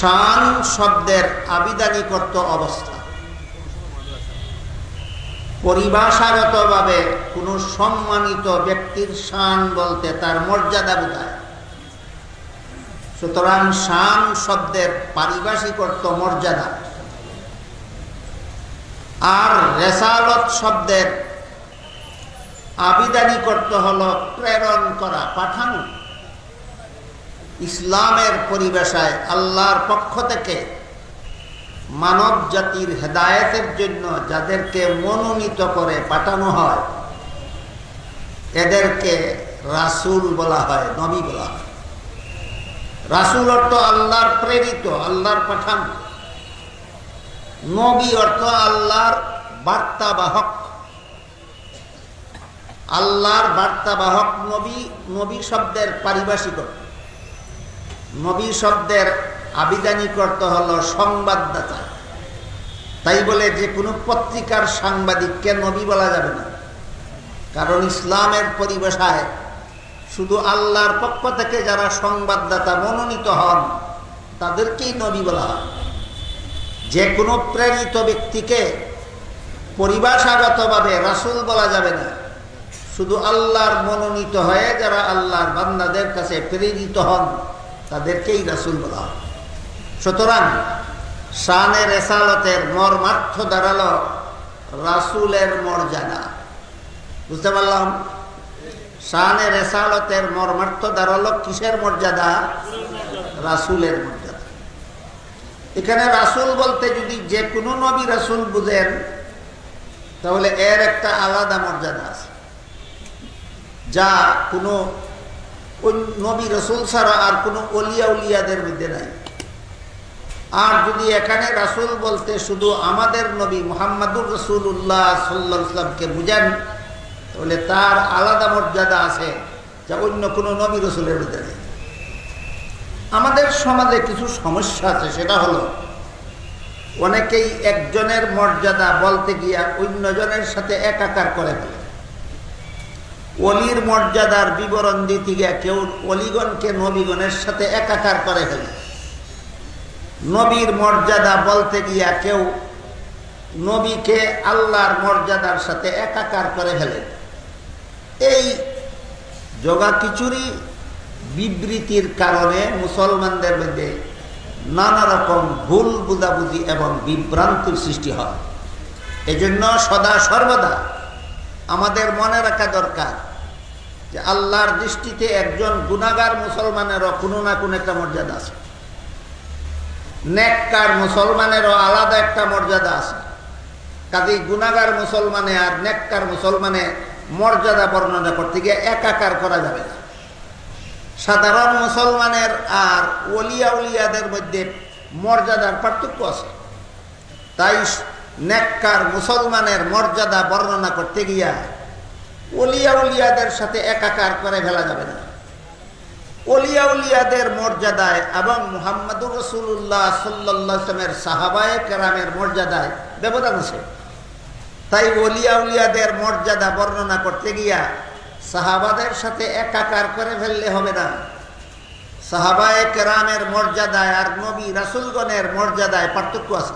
শান শব্দের আবিদানিকর্ত অবস্থা। পরিভাষাগতভাবে কোনো সম্মানিত ব্যক্তির শান বলতে তার মর্যাদা বোঝায়। সুতরাং শান শব্দের পারিভাষিক অর্থ মর্যাদা। আর রেসালত শব্দের আবিদানিক অর্থ হল প্রেরণ করা, পাঠানো। ইসলামের পরিবেশায় আল্লাহর পক্ষ থেকে মানব জাতির হেদায়েতের জন্য যাদেরকে মনোনীত করে পাঠানো হয়, এদেরকে রাসুল বলা হয়, নবী বলা হয়। রাসুল অর্থ আল্লাহর প্রেরিত, আল্লাহর পাঠান। নবী অর্থ আল্লাহর বার্তাবাহক। আল্লাহর বার্তাবাহক নবী নবী শব্দের পারিভাষিক অর্থ। নবী শব্দের আবিধানিক অর্থ হল সংবাদদাতা। তাই বলে যে কোনো পত্রিকার সাংবাদিককে নবী বলা যাবে না। কারণ ইসলামের পরিবেশায় শুধু আল্লাহর পক্ষ থেকে যারা সংবাদদাতা মনোনীত হন, তাদেরকেই নবী বলা হয়। যে কোনো প্রেরিত ব্যক্তিকে পরিভাষাগতভাবে রাসুল বলা যাবে না। শুধু আল্লাহর মনোনীত হয়ে যারা আল্লাহর বান্দাদের কাছে প্রেরিত হন তাদেরকেই রাসুল বলা হয়। সুতরাং শানের এসালতের মর্মার্থ দাঁড়াল রাসুলের মর্যাদা। বুঝতে পারলাম? শানের এসালতের মর্মার্থ দাঁড়াল কিসের মর্যাদা? রাসুলের মর্যাদা। এখানে রাসুল বলতে যদি যে কোনো নবী রাসুল বুঝেন, তাহলে এর একটা আলাদা মর্যাদা আছে। যা কোনো নবী রসুল ছাড়া আর কোনো অলিয়া উলিয়াদের মধ্যে নাই। আর যদি এখানে রাসুল বলতে শুধু আমাদের নবী মোহাম্মদুর রসুল্লাহ সাল্লা ইসলামকে বুঝান, তাহলে তার আলাদা মর্যাদা আছে যা অন্য কোনো নবী রসুলের মধ্যে নেই। আমাদের সমাজে কিছু সমস্যা আছে, সেটা হলো অনেকেই একজনের মর্যাদা বলতে গিয়া অন্যজনের সাথে একাকার করে ফেলে। অলির মর্যাদার বিবরণ দিতে গিয়া কেউ অলিগণকে নবীগণের সাথে একাকার করে ফেলে। নবীর মর্যাদা বলতে গিয়া কেউ নবীকে আল্লাহর মর্যাদার সাথে একাকার করে ফেলে। এই যোগা খিচুড়ি বিবৃতির কারণে মুসলমানদের মধ্যে নানা রকম ভুল বুঝাবুঝি এবং বিভ্রান্তির সৃষ্টি হয়। এজন্য সদা সর্বদা আমাদের মনে রাখা দরকার যে আল্লাহর দৃষ্টিতে একজন গুণাগার মুসলমানেরও কোনো না কোনো একটা মর্যাদা আছে। নেককার মুসলমানেরও আলাদা একটা মর্যাদা আছে। কাজেই গুণাগার মুসলমানে আর নেককার মুসলমানে মর্যাদা বর্ণনা করতে গিয়ে একাকার করা যাবে না। সাধারণ মুসলমানের আর ওলিয়া উলিয়াদের মধ্যে মর্যাদার পার্থক্য আছে। তাই নেককার মুসলমানের মর্যাদা বর্ণনা করতে গিয়া অলিয়া উলিয়াদের সাথে একাকার করে ফেলা যাবে না। অলিয়া উলিয়াদের মর্যাদায় এবং মুহাম্মদুর রসুল্লাহ সাল্লামের সাহাবায় কেরামের মর্যাদায় ব্যবধান আছে। তাই অলিয়া উলিয়াদের মর্যাদা বর্ণনা করতে গিয়া সাহাবাদের সাথে একাকার করে ফেললে হবে না। সাহাবায় কেরামের মর্যাদায় আর নবী রাসুলগণের মর্যাদায় পার্থক্য আছে।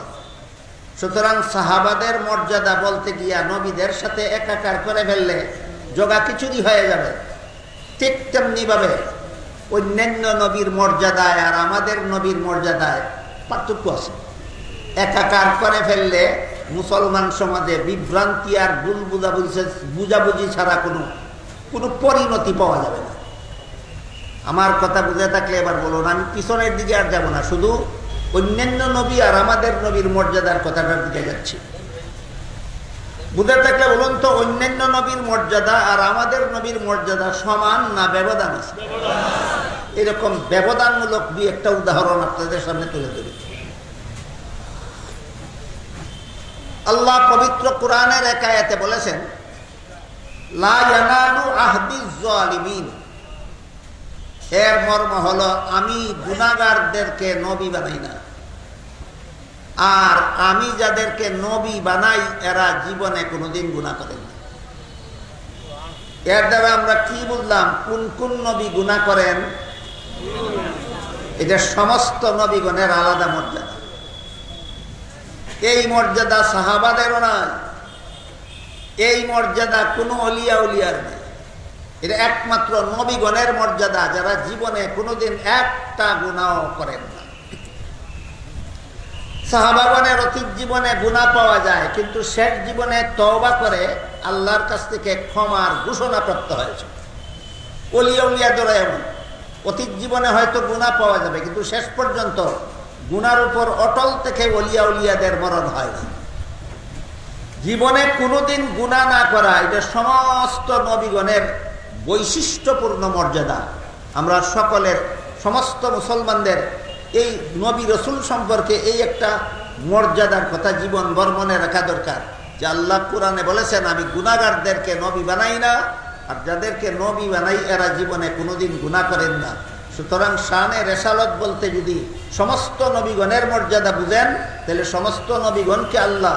সুতরাং সাহাবাদের মর্যাদা বলতে গিয়া নবীদের সাথে একাকার করে ফেললে যোগা কিছুরই হয়ে যাবে। ঠিক তেমনিভাবে অন্যান্য নবীর মর্যাদায় আর আমাদের নবীর মর্যাদায় পার্থক্য আছে। একাকার করে ফেললে মুসলমান সমাজে বিভ্রান্তি আর ভুল বুঝাবুঝি বুঝাবুঝি ছাড়া কোনো কোনো পরিণতি পাওয়া যাবে না। আমার কথা বুঝে থাকলে এবার বলুন আমি পিছনের দিকে আর যাব না, শুধু অন্যান্য নবী আর আমাদের নবীর মর্যাদার কথাটার দিকে যাচ্ছি। বুঝে থাকলে বলুন তো, অন্যান্য নবীর মর্যাদা আর আমাদের নবীর মর্যাদা সমান না ব্যবধান আছে? এরকম ব্যবধানমূলক দুই একটা উদাহরণ আপনাদের সামনে তুলে ধরি। আল্লাহ পবিত্র কোরআনের একায়াতে বলেছেন এর মর্ম হলো, আমি গুণাগারদেরকে নবী বানাই না আর আমি যাদেরকে নবী বানাই, এরা জীবনে কোনোদিন গুণা করেন এর দ্বারা আমরা কি বুঝলাম? কোন কোন নবী গুণা করেন? এটা সমস্ত নবীগণের আলাদা মর্যাদা। এই মর্যাদা সাহাবাদেরও নয় এই মর্যাদা কোনো অলিয়া উলিয়ার নেই। এটা একমাত্র নবীগণের মর্যাদা, যারা জীবনে কোনোদিন একটা গুণাও করেন সাহাবাগণের অতীত জীবনে গুণা পাওয়া যায়, কিন্তু শেষ জীবনে তওবা করে আল্লাহর কাছ থেকে ক্ষমার ঘোষণা প্রাপ্ত হয়েছে। অলিয়া ধরে এমন। অতীত জীবনে হয়তো গুণা পাওয়া যাবে, কিন্তু শেষ পর্যন্ত গুনার উপর অটল থেকে অলিয়া উলিয়াদের মরণ হয় না। জীবনে কোনোদিন গুণা না করা, এটা সমস্ত নবীগণের বৈশিষ্ট্যপূর্ণ মর্যাদা। আমরা সকলের, সমস্ত মুসলমানদের এই নবী রসুল সম্পর্কে এই একটা মর্যাদার কথা জীবন বর্মনে রাখা দরকার। যে আল্লাহ কোরআনে বলেছেন, আমি গুণাগারদেরকে নবী বানাই না, আর যাদেরকে নবী বানাই, এরা জীবনে কোনোদিন গুণা করেন না। সুতরাং শানে রেসালত বলতে যদি সমস্ত নবীগণের মর্যাদা বুঝেন, তাহলে সমস্ত নবীগণকে আল্লাহ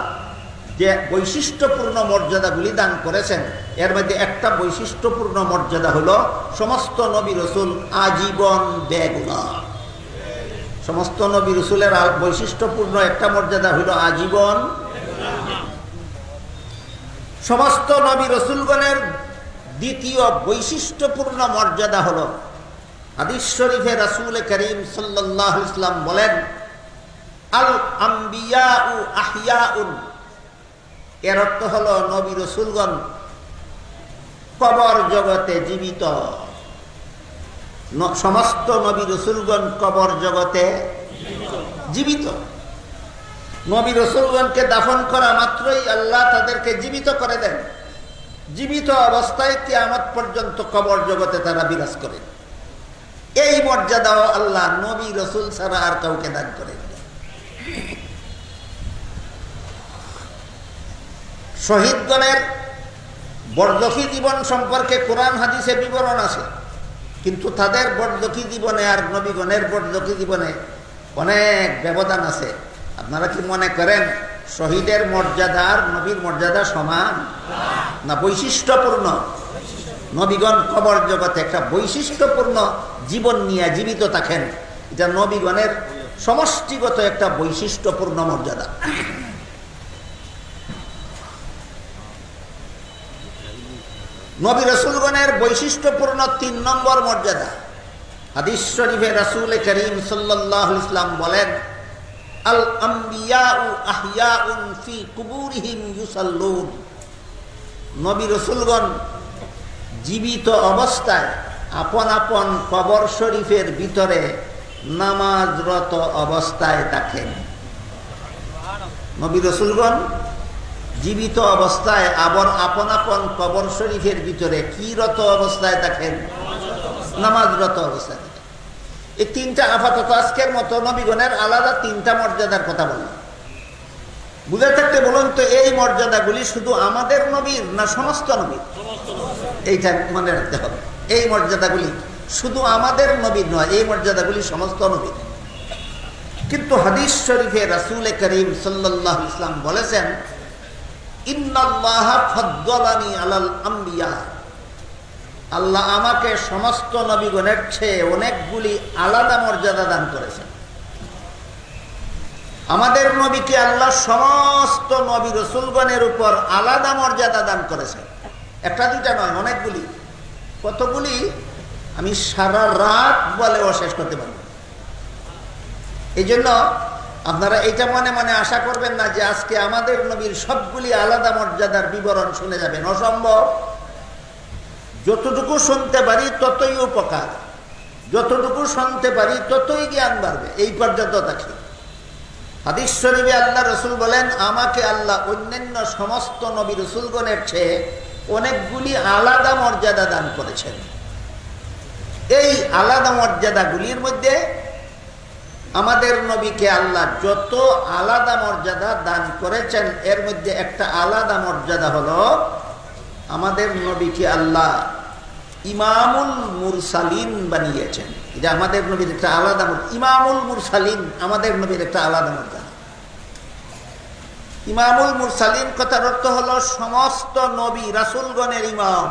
যে বৈশিষ্ট্যপূর্ণ মর্যাদাগুলি দান করেছেন, এর মধ্যে একটা বৈশিষ্ট্যপূর্ণ মর্যাদা হলো, সমস্ত নবী রসুল আজীবন বেগুনা সমস্ত নবী রসুলের বৈশিষ্ট্যপূর্ণ একটা মর্যাদা হইল আজীবন। সমস্ত নবী রসুলগণের দ্বিতীয় বৈশিষ্ট্যপূর্ণ মর্যাদা হল হাদিস শরীফে রাসুল করিম সাল্লাহ ইসলাম বলেন, আল আম্বিয়া উ আহিয়া উন এর অর্থ হল নবী রসুলগণ কবর জগতে জীবিত। সমস্ত নবী রসুলগণ কবর জগতে জীবিত। নবী রসুলগণকে দাফন করা মাত্রই আল্লাহ তাদেরকে জীবিত করে দেন। জীবিত অবস্থায় কেয়ামত পর্যন্ত কবর জগতে তারা বিরাজ করেন এই মর্যাদাও আল্লাহ নবী রসুল ছাড়া আর কাউকে দান করেন শহীদগণের বর্দকি জীবন সম্পর্কে কোরআন হাদিসে বিবরণ আছে। কিন্তু তাদের বর্দকি জীবনে আর নবীগণের বর্দকি জীবনে অনেক ব্যবধান আছে। আপনারা কি মনে করেন শহীদের মর্যাদা আর নবীর মর্যাদা সমান? না বৈশিষ্ট্যপূর্ণ? নবীগণ কবর জগতে একটা বৈশিষ্ট্যপূর্ণ জীবন নিয়ে জীবিত থাকেন। এটা নবীগণের সমষ্টিগত একটা বৈশিষ্ট্যপূর্ণ মর্যাদা। নবী রসুলগণের বৈশিষ্ট্যপূর্ণ তিন নম্বর মর্যাদা। হাদিস শরীফে রসুল করিম সাল্লাহ ইসলাম বলেন, আল ফি কুবুরিহিম ইউসাল্লুন। নবী রসুলগণ জীবিত অবস্থায় আপন আপন কবর শরীফের ভিতরে নামাজরত অবস্থায় থাকেন। নবী রসুলগণ জীবিত অবস্থায় আবার আপন আপন কবর শরীফের ভিতরে কি রত অবস্থায় থাকেন নামাজরত অবস্থায় থাকেন এই তিনটা আপাতত আজকের মতো নবীগণের আলাদা তিনটা মর্যাদার কথা বললাম। বুঝে থাকতে বলুন তো, এই মর্যাদাগুলি শুধু আমাদের নবীর না সমস্ত নবীর? এইটা মনে রাখতে হবে। এই মর্যাদাগুলি শুধু আমাদের নবীর নয়, এই মর্যাদাগুলি সমস্ত নবীর। কিন্তু হাদিস শরীফে রাসুল করিম সাল্লাহ ইসলাম বলেছেন আল্লাহ আমাকে সমস্ত নবীগণের চেয়ে অনেকগুলি আলাদা মর্যাদা দান করেছেন। আমাদের নবীকে আল্লাহ সমস্ত নবী রসুলগণের উপর আলাদা মর্যাদা দান করেছেন। একটা দুটা নয়, অনেকগুলি। কতগুলি? আমি সারা রাত বলেও শেষ করতে পারব এই জন্য আপনারা এটা মনে মনে আশা করবেন না যে আজকে আমাদের নবীর সবগুলি আলাদা মর্যাদার বিবরণ শুনে যাবেন। অসম্ভব। যতটুকু শুনতে পারি ততই উপকার। যতটুকু শুনতে পারি ততই জ্ঞান বাড়বে। এই পর্যন্ত দেখি হাদিস আল্লাহ রসুল বলেন, আমাকে আল্লাহ অন্যান্য সমস্ত নবী রসুলগণের চেয়ে অনেকগুলি আলাদা মর্যাদা দান করেছেন। এই আলাদা মর্যাদাগুলির মধ্যে আমাদের নবীকে আল্লাহ যত আলাদা মর্যাদা দান করেছেন, এর মধ্যে একটা আলাদা মর্যাদা হলো আমাদের নবীকে আল্লাহ ইমামুল মুরসালিন বানিয়েছেন। এটা আমাদের নবীর একটা আলাদা ইমামুল মুরসালিন আমাদের নবীর একটা আলাদা মর্যাদা। ইমামুল মুরসালিন কথার অর্থ হলো সমস্ত নবী রাসুলগণের ইমাম।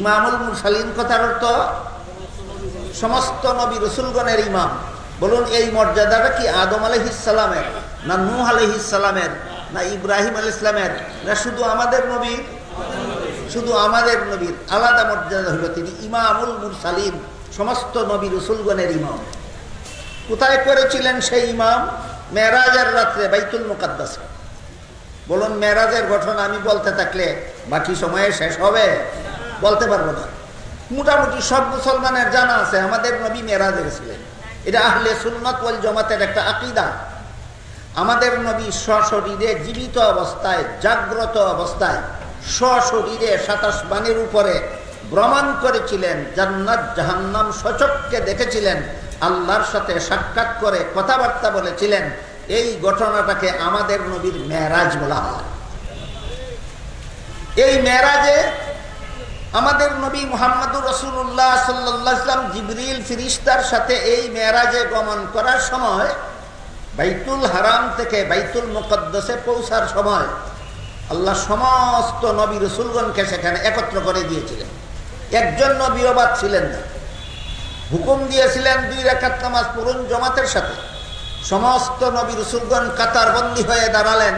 ইমামুল মুরসালিন কথার অর্থ সমস্ত নবী রসুলগণের ইমাম। বলুন, এই মর্যাদাটা কি আদম আলহিসালামের না নূহ আলহিসালামের না ইব্রাহিম আল ইসলামের না শুধু আমাদের নবীর শুধু আমাদের নবীর আলাদা মর্যাদা হলো তিনি ইমামুল মুরসালিম সমস্ত নবী রসুলগণের ইমাম। কোথায় করেছিলেন সেই ইমাম? মেরাজের রাত্রে, বাইতুল মুকাদ্দাস। বলুন, মেরাজের ঘটনা আমি বলতে থাকলে বাকি সময়ে শেষ হবে? বলতে পারব না। মোটামুটি সব মুসলমানের জানা আছে, আমাদের নবী মেরাজে গেছিলেন। এটা আহলে সুন্নত ওয়াল জমাতের একটা আকিদা। আমাদের নবী সশরীরে জীবিত অবস্থায়, জাগ্রত অবস্থায় সশরীরে সাতাশ বাণীর উপরে ভ্রমণ করেছিলেন, জান্নাত জাহান্নাম সচককে দেখেছিলেন, আল্লাহর সাথে সাক্ষাৎ করে কথাবার্তা বলেছিলেন। এই ঘটনাটাকে আমাদের নবীর মেরাজ বলা হয়। এই মেরাজে আমাদের নবী মোহাম্মদুর রসুল্লাহ সাল্লাম জিবরিল ফিরিস্তার সাথে এই মেরাজে গমন করার সময় বাইতুল হারাম থেকে বাইতুল মুকদ্দসে পৌঁছার সময় আল্লাহ সমস্ত নবী রসুলগণকে সেখানে একত্র করে দিয়েছিলেন। একজন নবী অবাদ ছিলেন না। হুকুম দিয়েছিলেন দুই রেখাত নামাজ পড়ুন জমাতের সাথে। সমস্ত নবী রসুলগণ কাতারবন্দি হয়ে দাঁড়ালেন।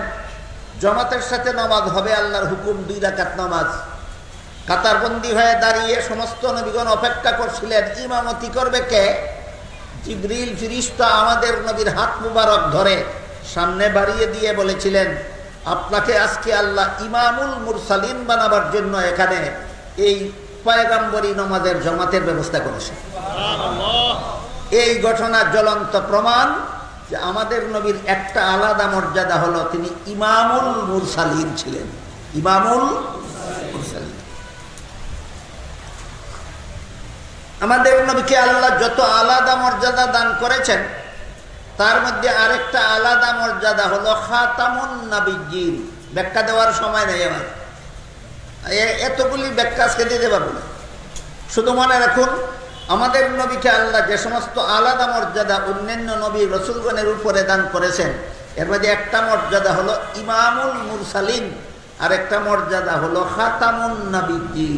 জমাতের সাথে নামাজ হবে আল্লাহর হুকুম, দুই রাকাত নামাজ। কাতারবন্দি হয়ে দাঁড়িয়ে সমস্ত নবীগণ অপেক্ষা করছিলেন, ইমামতি করবে কে? জিবরিল ফিরিস্তা আমাদের নবীর হাত মুবারক ধরে সামনে বাড়িয়ে দিয়ে বলেছিলেন, আপনাকে আজকে আল্লাহ ইমামুল মুরসালিন বানাবার জন্য এখানে এই পয়গাম্বরী নমাজের জমাতের ব্যবস্থা করেছে। এই ঘটনা জ্বলন্ত প্রমাণ যে আমাদের নবীর একটা আলাদা মর্যাদা হলো তিনি ইমামুল মুরসালিন ছিলেন। ইমামুল আমাদের নবীকে আল্লাহ যত আলাদা মর্যাদা দান করেছেন, তার মধ্যে আরেকটা আলাদা মর্যাদা হলো খাতামুন নাবিজিন ব্যাখ্যা দেওয়ার সময় নেই আমার। এতগুলি ব্যাখ্যা আজকে দিতে পারব না। শুধু মনে রাখুন, আমাদের নবীকে আল্লাহ যে সমস্ত আলাদা মর্যাদা অন্যান্য নবী রসুলগণের উপরে দান করেছেন, এর মধ্যে একটা মর্যাদা হলো ইমামুল মুরসালিন আর একটা মর্যাদা হলো খাতামুন নাবিজি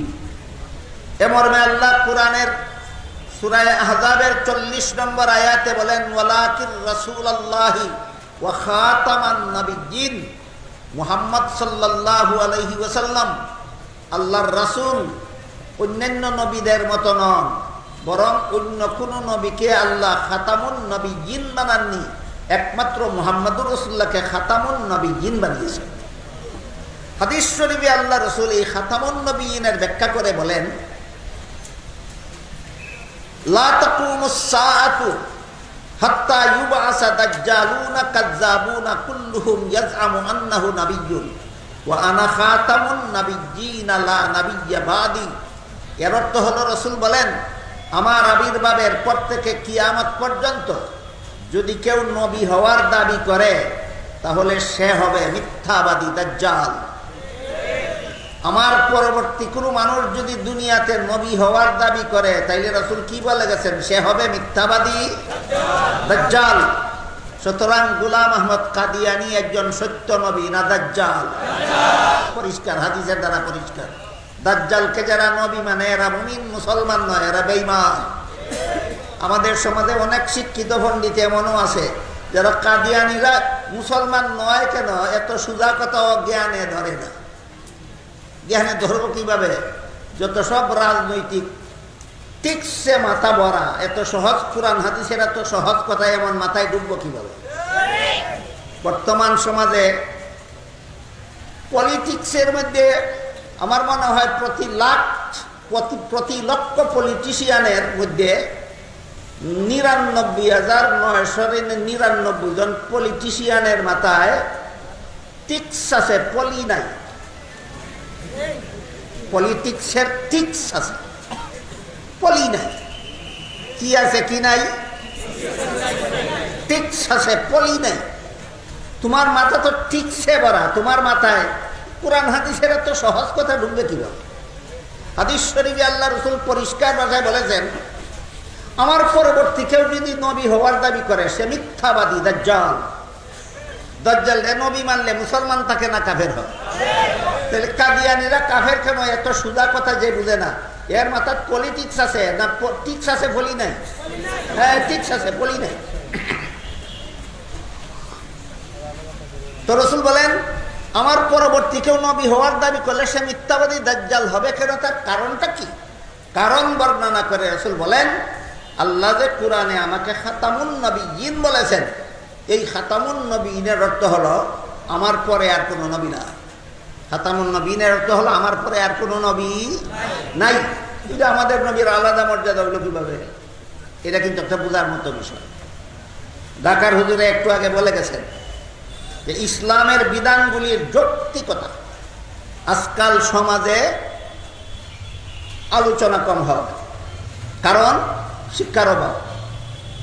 এ মর্মে আল্লাহ কোরআনের চল্লিশ নম্বর আয়াতে বলেন আল্লাহি মুহাম্মদ ওয়াসাল্লাম। আল্লাহর রাসূল অন্যান্য নবীদের মতো নন, বরং অন্য কোন নবীকে আল্লাহ খাতামুন নবী জিন বানাননি। একমাত্র মোহাম্মদুর রসুল্লাহকে খাতামুন নবী জিন বানিয়েছেন। হাদিস শরীফে আল্লাহ রসুল এই খাতামুন নবীনের ব্যাখ্যা করে বলেন এর অর্থ হলো রসুল বলেন, আমার আবির্ভাবের পর থেকে কিয়ামত পর্যন্ত যদি কেউ নবী হওয়ার দাবি করে, তাহলে সে হবে মিথ্যাবাদী দাজ্জাল। আমার পরবর্তী কোনো মানুষ যদি দুনিয়াতে নবী হওয়ার দাবি করে, তাইলে রসুল কি বলে গেছেন? সে হবে মিথ্যাবাদী, দাজ্জাল। সুতরাং গুলাম আহমদ কাদিয়ানি একজন সত্য নবী, না দাজ্জাল? পরিষ্কার, হাদিসের দ্বারা পরিষ্কার। দাজ্জালকে যারা নবী মানে এরা মুমিন, মুসলমান নয়, এরা বেইমান আমাদের সমাজে অনেক শিক্ষিত পণ্ডিত এমনও আছে, যারা কাদিয়ানিরা মুসলমান নয় কেন? এত সুজা কথা জ্ঞানে ধরে না। জ্ঞানে ধরবো কীভাবে? যত সব রাজনৈতিক টিকসে মাথা ভরা, এত সহজ কোরআন হাদিসের এত সহজ কথা এমন মাথায় ডুববো কীভাবে? বর্তমান সমাজে পলিটিক্সের মধ্যে আমার মনে হয় প্রতি লাখ, প্রতি প্রতি লক্ষ পলিটিশিয়ানের মধ্যে নিরানব্বই হাজার নয়শো নিরানব্বই জন পলিটিশিয়ানের মাথায় টিক্স আছে, পলি নাই। পলিটিক্সের টিক্স আছে পলি নাই কি আছে কি নাই টিক্স আছে পলি নাই তোমার মাথা তো টিক্সে ভরা তোমার মাথায়। কোরআন হাদিসের এত সহজ কথা ঢুকবে কীভাবে হাদিস শরীফে আল্লাহ রসুল পরিষ্কার ভাষায় বলেছেন, আমার পরবর্তী কেউ যদি নবী হওয়ার দাবি করে, সে মিথ্যাবাদী, দাজ্জাল। দজ্জাল নবী মানলে মুসলমান থাকে না কাফের হয় কাদিয়ানিরা কাফের কেন? এত সুদা কথা যে বুঝে না। এর মাথার পলিটিক্স আছে না টিক্স আছে বলি নাই? হ্যাঁ টিক্স আছে বলি নাই। তো রসুল বলেন, আমার পরবর্তী কেউ নবী হওয়ার দাবি করলে সে মিথ্যাবাদী দাজ্জাল হবে কেন? তার কারণটা কি? কারণ বর্ণনা করে রসুল বলেন, আল্লাহ যে কোরআনে আমাকে খাতামুন নবী ইন বলেছেন, এই খাতামুন নবী ইনের অর্থ হলো, আমার পরে আর কোনো নবী না নবীনের অর্থ হলো আমার পরে আর কোনো নবী নাই। আমাদের নবীর আলাদা মর্যাদা হলো কীভাবে? এটা কিন্তু একটা বোঝার মতো বিষয়। হুজুরে একটু আগে বলে গেছেন যে ইসলামের বিধানগুলির যৌক্তিকতা আজকাল সমাজে আলোচনা কম হবে কারণ শিক্ষার অভাব।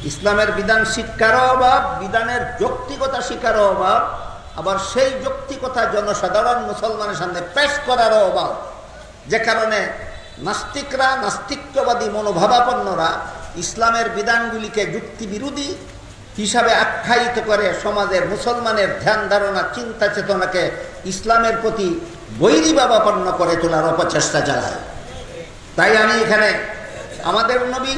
ইসলামের বিধান শিক্ষারও অভাব, বিধানের যৌক্তিকতা শিক্ষারও অভাব আবার সেই যৌক্তিকতা জনসাধারণ মুসলমানের সামনে পেশ করারও অভাব। যে কারণে নাস্তিকরা, নাস্তিক্যবাদী মনোভাবাপন্নরা ইসলামের বিধানগুলিকে যুক্তিবিরোধী হিসাবে আখ্যায়িত করে সমাজের মুসলমানের ধ্যান ধারণা, চিন্তা চেতনাকে ইসলামের প্রতি বৈরীভাবাপন্ন করে তোলার অপচেষ্টা চালায়। তাই আমি এখানে আমাদের নবী,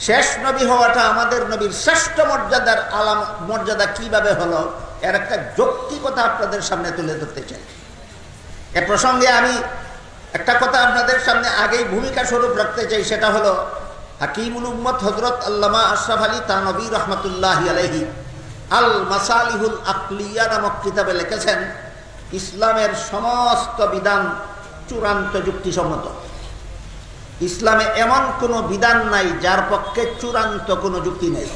শেষ নবী হওয়াটা আমাদের নবীর শ্রেষ্ঠ মর্যাদার আলাম মর্যাদা কীভাবে হলো এর একটা যৌক্তিকতা আপনাদের সামনে তুলে ধরতে চাই। এ প্রসঙ্গে আমি একটা কথা আপনাদের সামনে আগেই ভূমিকা স্বরূপ রাখতে চাই, সেটা হলো, হাকিমুল উম্মত হজরত আল্লামা আশরাফ আলী তানবী রহমতুল্লাহ আলহি আল মাসালিহুল আকলিয়া নামক কিতাবে লিখেছেন, ইসলামের সমস্ত বিধান চূড়ান্ত যুক্তিসম্মত। ইসলামে এমন কোনো বিধান নাই যার পক্ষে চূড়ান্ত কোনো যুক্তি নেই।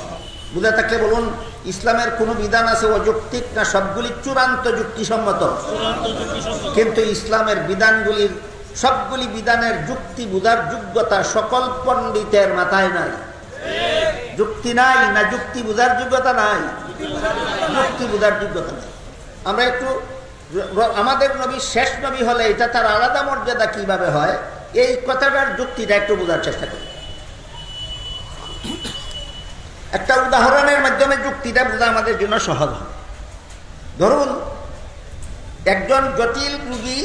বুঝে থাকলে বলুন? ইসলামের কোনো বিধান আছে অযৌক্তিক না সবগুলি চূড়ান্ত যুক্তিসম্মত? কিন্তু ইসলামের বিধানগুলির সবগুলি বিধানের যুক্তি বুঝার যোগ্যতা সকল পণ্ডিতের মাথায় নাই। যুক্তি নাই না যুক্তি বুঝার যোগ্যতা নাই? যুক্তি বুঝার যোগ্যতা নাই। আমরা একটু আমাদের নবী শেষ নবী হলে এটা তার আলাদা মর্যাদা কীভাবে হয়? এই কথাটার যুক্তিটা একটু বোঝার চেষ্টা করি। একটা উদাহরণের মাধ্যমে যুক্তিটা বোঝা আমাদের জন্য সহজ হবে। ধরুন, একজন জটিল রুগী,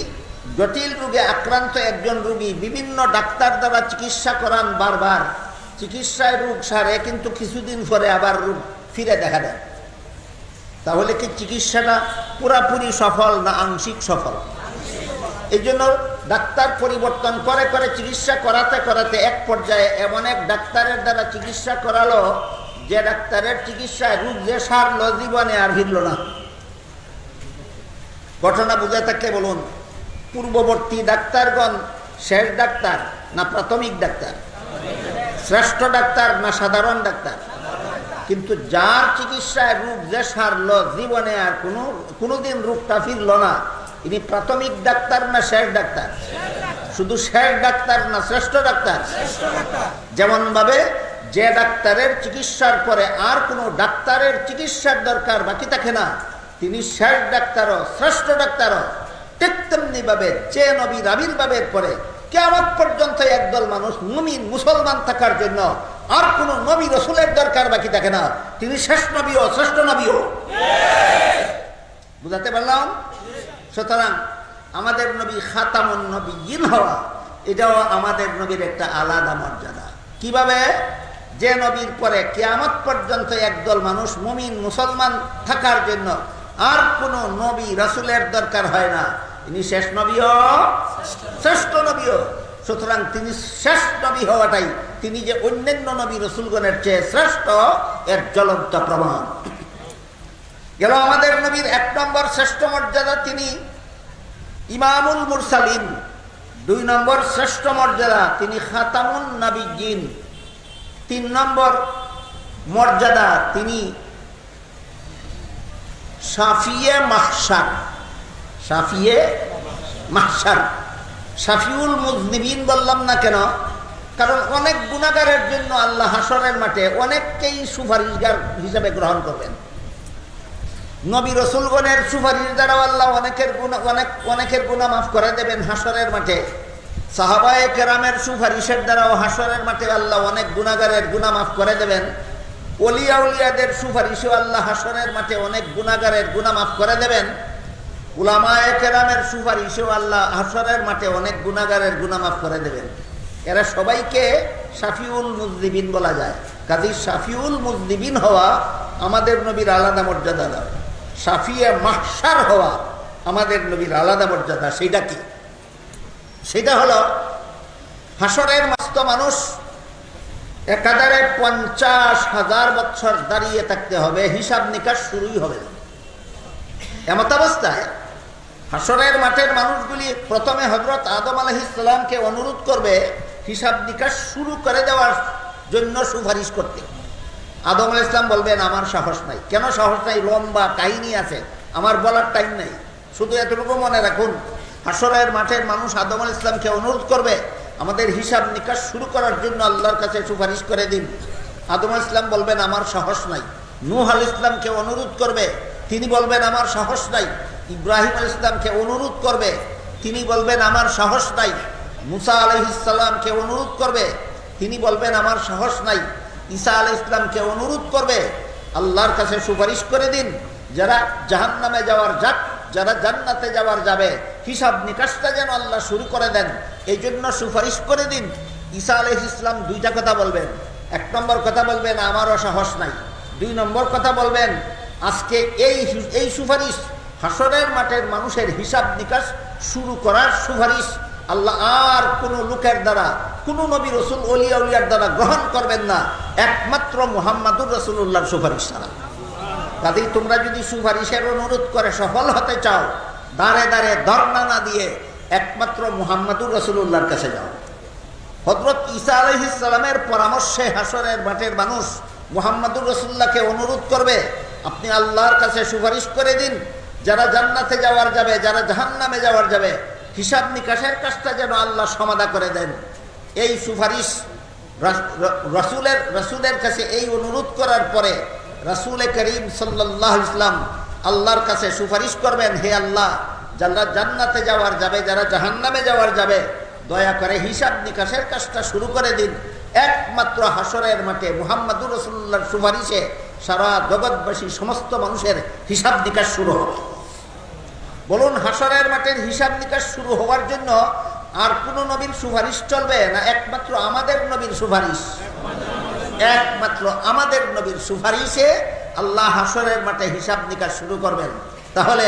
জটিল রোগে আক্রান্ত একজন রুগী বিভিন্ন ডাক্তার দ্বারা চিকিৎসা করান বারবার। চিকিৎসায় রোগ সারে, কিন্তু কিছুদিন পরে আবার রোগ ফিরে দেখা দেয়। তাহলে কি চিকিৎসাটা পুরাপুরি সফল না আংশিক সফল? এই জন্য ডাক্তার পরিবর্তন করে করে চিকিৎসা করাতে করাতে এক পর্যায়ে এমন এক ডাক্তারের দ্বারা চিকিৎসা করালো যে ডাক্তারের চিকিৎসায় রোগ যে সারলো জীবনে আর ভিড়ল না। ঘটনা বুঝে থাকলে বলুন পূর্ববর্তী ডাক্তারগণ শেষ ডাক্তার না প্রাথমিক ডাক্তার? শ্রেষ্ঠ ডাক্তার না সাধারণ ডাক্তার? কিন্তু যার চিকিৎসায় রোগ যে সারল জীবনে আর কোনো কোনোদিন রোগটা ফিরল না ইনি প্রাথমিক ডাক্তার না শেষ ডাক্তার? শুধু শেষ ডাক্তার না শ্রেষ্ঠ ডাক্তার? যেমন ভাবে যে ডাক্তারের চিকিৎসার পরে আর কোনো ডাক্তারের চিকিৎসার দরকার বাকি থাকে না। তিনি শেষ ডাক্তারও, শ্রেষ্ঠ ডাক্তারও। ঠিক তেমনি ভাবে যে নবীর আবির্ভাবের পরে কেমন পর্যন্ত একদল মানুষ মুমিন, মুসলমান থাকার জন্য আর কোন নবী রসুলের দরকার বাকি থাকে না। তিনি শেষ নবীও শ্রেষ্ঠ নবীও বুঝাতে পারলাম? সুতরাং আমাদের নবী খাতামুন নবী ইন হওয়া, এটাও আমাদের নবীর একটা আলাদা মর্যাদা। কীভাবে? যে নবীর পরে কেয়ামত পর্যন্ত একদল মানুষ মুমিন, মুসলমান থাকার জন্য আর কোন নবী রসুলের দরকার হয় না। তিনি শেষ নবীও শ্রেষ্ঠ নবীও সুতরাং তিনি শেষ নবী হওয়াটাই, তিনি যে অন্যান্য নবী রসুলগণের চেয়ে শ্রেষ্ঠ, এর জ্বলন্ত প্রমাণ। গেল আমাদের নবীর এক নম্বর শ্রেষ্ঠ মর্যাদা তিনি ইমামুল মুরসালিন। দুই নম্বর শ্রেষ্ঠ মর্যাদা তিনি খাতামুন নাবিজিন তিন নম্বর মর্যাদা তিনি সাফিয়ে মাহসার সাফিয়ে মাহসার সাফিউল মুজনিবিন বললাম না কেন? কারণ অনেক গুণাগারের জন্য আল্লাহ হাসরের মাঠে অনেককেই সুপারিশগার হিসাবে গ্রহণ করবেন। নবী রসুলগণের সুপারিশ দ্বারাও আল্লাহ অনেকের গুণা অনেক, অনেকের গুণা মাফ করে দেবেন হাসরের মাঠে। সাহাবায়ে কেরামের সুপারিশের দ্বারাও হাসরের মাঠে আল্লাহ অনেক গুণাগারের গুণা মাফ করে দেবেন। অলিয়া উলিয়াদের সুপারিশও আল্লাহ হাসরের মাঠে অনেক গুণাগারের গুণা মাফ করে দেবেন। উলামায়ে কেরামের সুপারিশেও আল্লাহ হাসরের মাঠে অনেক গুণাগারের গুণা মাফ করে দেবেন। এরা সবাইকে শাফিউল মুজদিবিন বলা যায়। কাজী শাফিউল মুজদিবিন হওয়া আমাদের নবীর আলাদা মর্যাদা নয় সাফিয়া মাহসার হওয়া আমাদের নবীর আলাদা মর্যাদা, সেইটা কি? সেটা হলো, হাসরের মস্ত মানুষ একাধারে পঞ্চাশ হাজার বছর দাঁড়িয়ে থাকতে হবে, হিসাব নিকাশ শুরুই হবে এমত অবস্থায় হাসরের মাঠের মানুষগুলি প্রথমে হজরত আদম আলহিসামকে অনুরোধ করবে, হিসাব নিকাশ শুরু করে দেওয়ার জন্য সুপারিশ করতে। আদম আল ইসলাম বলবেন, আমার সাহস নাই। কেন সাহস নাই? লম্বা কাহিনী আছে। আমার বলার টাইম নেই। শুধু এতটুকু মনে রাখুন হাসরের মাঠের মানুষ আদম আল ইসলামকে অনুরোধ করবে, আমাদের হিসাব নিকাশ শুরু করার জন্য আল্লাহর কাছে সুপারিশ করে দিন। আদম ইসলাম বলবেন, আমার সাহস নাই। নূহ আল ইসলামকে অনুরোধ করবে, তিনি বলবেন, আমার সাহস নাই। ইব্রাহিম আল ইসলামকে অনুরোধ করবে, তিনি বলবেন, আমার সাহস নাই। মুসা আলহিসাল্লামকে অনুরোধ করবে, তিনি বলবেন, আমার সাহস নাই। ঈসা আল ইসলামকে অনুরোধ করবে, আল্লাহর কাছে সুপারিশ করে দিন, যারা জাহান নামে যাওয়ার যাক যারা জান্নাতে যাওয়ার যাবে, হিসাব নিকাশটা যেন আল্লাহ শুরু করে দেন। এই জন্য সুপারিশ করে দিন। ঈসা আলহ ইসলাম দুইটা কথা বলবেন। এক নম্বর কথা বলবেন, আমারও সাহস নাই। দুই নম্বর কথা বলবেন, আজকে এই এই সুপারিশ, হাসরের মাঠের মানুষের হিসাব নিকাশ শুরু করার সুপারিশ, আল্লাহ আর কোন লোকের দ্বারা, কোন নবী রসুল অলিয়া উলিয়ার দ্বারা গ্রহণ করবেন না। একমাত্র মোহাম্মদুর রসুল্লাহর সুপারিশ ছাড়া। কাজেই তোমরা যদি সুপারিশের অনুরোধ করে সফল হতে চাও, দাঁড়ে দাঁড়ে ধর্ণা না দিয়ে একমাত্র মোহাম্মদুর রসুল্লাহর কাছে যাও। হজরত ঈসা আলহিসামের পরামর্শে হাসরের মাঠের মানুষ মোহাম্মদুর রসুল্লাহকে অনুরোধ করবে, আপনি আল্লাহর কাছে সুপারিশ করে দিন, যারা জান্নাতে যাওয়ার যাবে, যারা জাহান্নামে যাওয়ার যাবে, হিসাব নিকাশের কাজটা যেন আল্লাহ সমাধা করে দেন। এই সুপারিশ রসুলের রসুলের কাছে এই অনুরোধ করার পরে রসুল করিম সাল্লাহ ইসলাম আল্লাহর কাছে সুপারিশ করবেন, হে আল্লাহ, যারা জান্নাতে যাওয়ার যাবে, যারা জাহান্নামে যাওয়ার যাবে, দয়া করে হিসাব নিকাশের কাজটা শুরু করে দিন। একমাত্র হাসরের মাঠে মুহাম্মদুর রসুল্লাহর সুপারিশে সারা জগৎবাসী, সমস্ত মানুষের হিসাব নিকাশ শুরু হবে। বলুন হাসরের মাঠের হিসাব নিকাশ শুরু হওয়ার জন্য আর কোন নবীর সুপারিশ চলবে না, একমাত্র আমাদের নবীর সুপারিশ? একমাত্র আমাদের নবীর সুপারিশে আল্লাহ হাসরের মাঠে হিসাব নিকাশ শুরু করবেন। তাহলে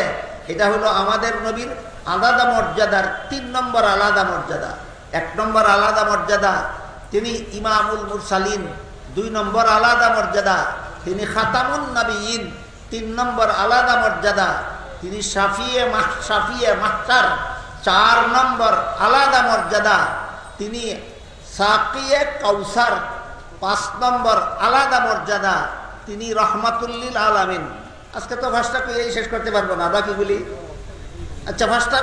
এটা হলো আমাদের নবীর আলাদা মর্যাদার তিন নম্বর আলাদা মর্যাদা। এক নম্বর আলাদা মর্যাদা, তিনি ইমামুল মুরসালিন। দুই নম্বর আলাদা মর্যাদা, তিনি খাতামুন নবীন তিন নম্বর আলাদা মর্যাদা, তিনি সাফিয়ে মাহ সাফিয়ে মাস্টার চার নম্বর আলাদা মর্যাদা, তিনি সাকিয়ে কৌসার পাঁচ নম্বর আলাদা মর্যাদা, তিনি রহমাতুল্লিল আলামিন। আজকে তো ভাষটা এই শেষ করতে পারব না, বাকিগুলি। আচ্ছা ভাষটা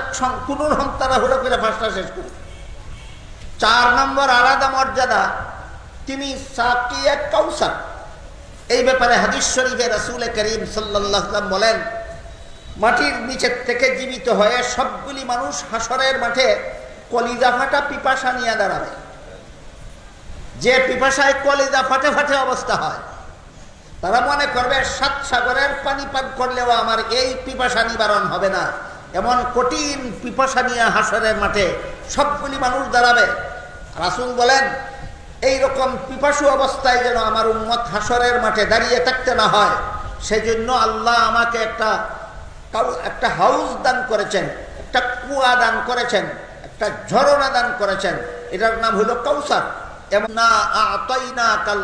কোনো তারা হুড়ো করে ভাষটা শেষ করি। চার নম্বর আলাদা মর্যাদা, তিনি সাকিয়ে কৌসার এই ব্যাপারে হাদিস শরীফে রসুল করিম সাল্লাহ বলেন, মাটির নিচের থেকে জীবিত হয়ে সবগুলি মানুষ হাসরের মাঠে কলিজা ফাটা পিপাসা নিয়ে দাঁড়াবে। যে পিপাসায় কলিজা ফাটে ফাটে অবস্থা হয়। তারা মনে করবে, সাত সাগরের পানি পান করলেও আমার এই পিপাসা নিবারণ হবে না। এমন কঠিন পিপাসা নিয়ে হাসরের মাঠে সবগুলি মানুষ দাঁড়াবে। রাসুল বলেন এই রকম পিপাসু অবস্থায় যেন আমার উম্মত হাসরের মাঠে দাঁড়িয়ে থাকতে না হয়, সেজন্য আল্লাহ আমাকে একটা একটা হাউস দান করেছেন, একটা কুয়া দান করেছেন, একটা ঝরনা দান করেছেন। এটার নাম হলো কৌসার না না কাল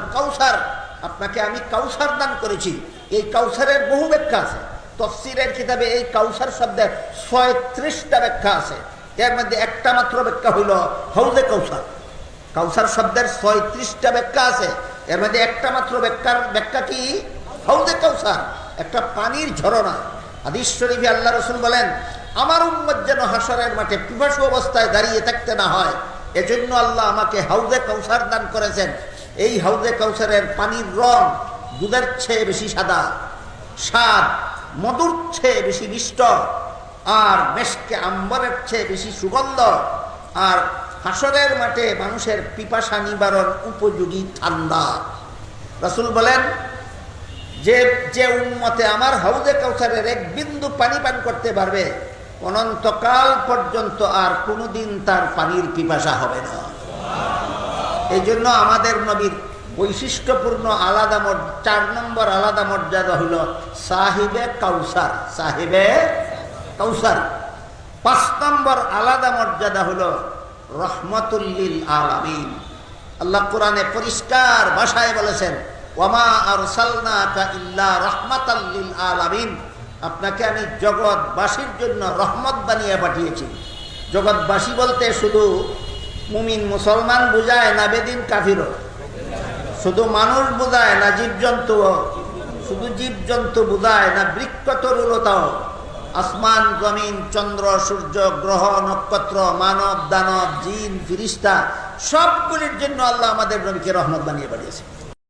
আপনাকে আমি কাউসার দান করেছি। এই কাউসারের বহু ব্যাখ্যা আছে। তফসিরের কিতাবে এই কাউসার শব্দের ছয়ত্রিশটা ব্যাখ্যা আছে। এর মধ্যে একটা মাত্র ব্যাখ্যা হইল হৌদে কৌসার কাউসার শব্দের ছয়ত্রিশটা ব্যাখ্যা আছে। এর মধ্যে একটা মাত্র ব্যাখ্যার ব্যাখ্যা কি? হৌদে কৌসার একটা পানির ঝরনা। আদিস শরীফে আল্লাহ রসুল বলেন, আমার উম্মত যেন হাসরের মাঠে পিপাসু অবস্থায় দাঁড়িয়ে থাকতে না হয় এজন্য আল্লাহ আমাকে হাউদে কৌসার দান করেছেন। এই হাউদে কৌসারের পানির রং দুধের চেয়ে বেশি সাদা, স্বাদ মধুর চেয়ে বেশি মিষ্ট, আর মেশকে আম্বরের চেয়ে বেশি সুগন্ধ, আর হাসরের মাঠে মানুষের পিপাসা নিবারণ উপযোগী ঠান্ডা। রসুল বলেন, যে যে উন্মতে আমার হাউদে কাউসারের এক বিন্দু পানি পান করতে পারবে অনন্তকাল পর্যন্ত আর কোনোদিন তার পানির পিপাসা হবে না। এই জন্য আমাদের নবীর বৈশিষ্ট্যপূর্ণ আলাদা মর্য, চার নম্বর আলাদা মর্যাদা হল সাহিবে কাউসার সাহিবে কাউসার। পাঁচ নম্বর আলাদা মর্যাদা হল রহমতুল্লিল আলামিন। আল্লাহ কোরআনে পরিষ্কার ভাষায় বলেছেন ওমা আর সালনা ইল্লা রহমাতাল্লিল আলামিন। আপনাকে আমি জগৎবাসীর জন্য রহমত বানিয়ে পাঠিয়েছি। জগৎবাসী বলতে শুধু মুমিন মুসলমান বুঝায় না বেদিন কাফিরও। শুধু মানুষ বোঝায় না জীবজন্তু শুধু জীবজন্তু বোঝায় না বৃক্ষ তরুলতাও আসমান, জমিন, চন্দ্র, সূর্য, গ্রহ, নক্ষত্র, মানব, দানব, জিন, ফিরিস্তা, সবগুলির জন্য আল্লাহ আমাদের নবীকে রহমত বানিয়ে পাঠিয়েছে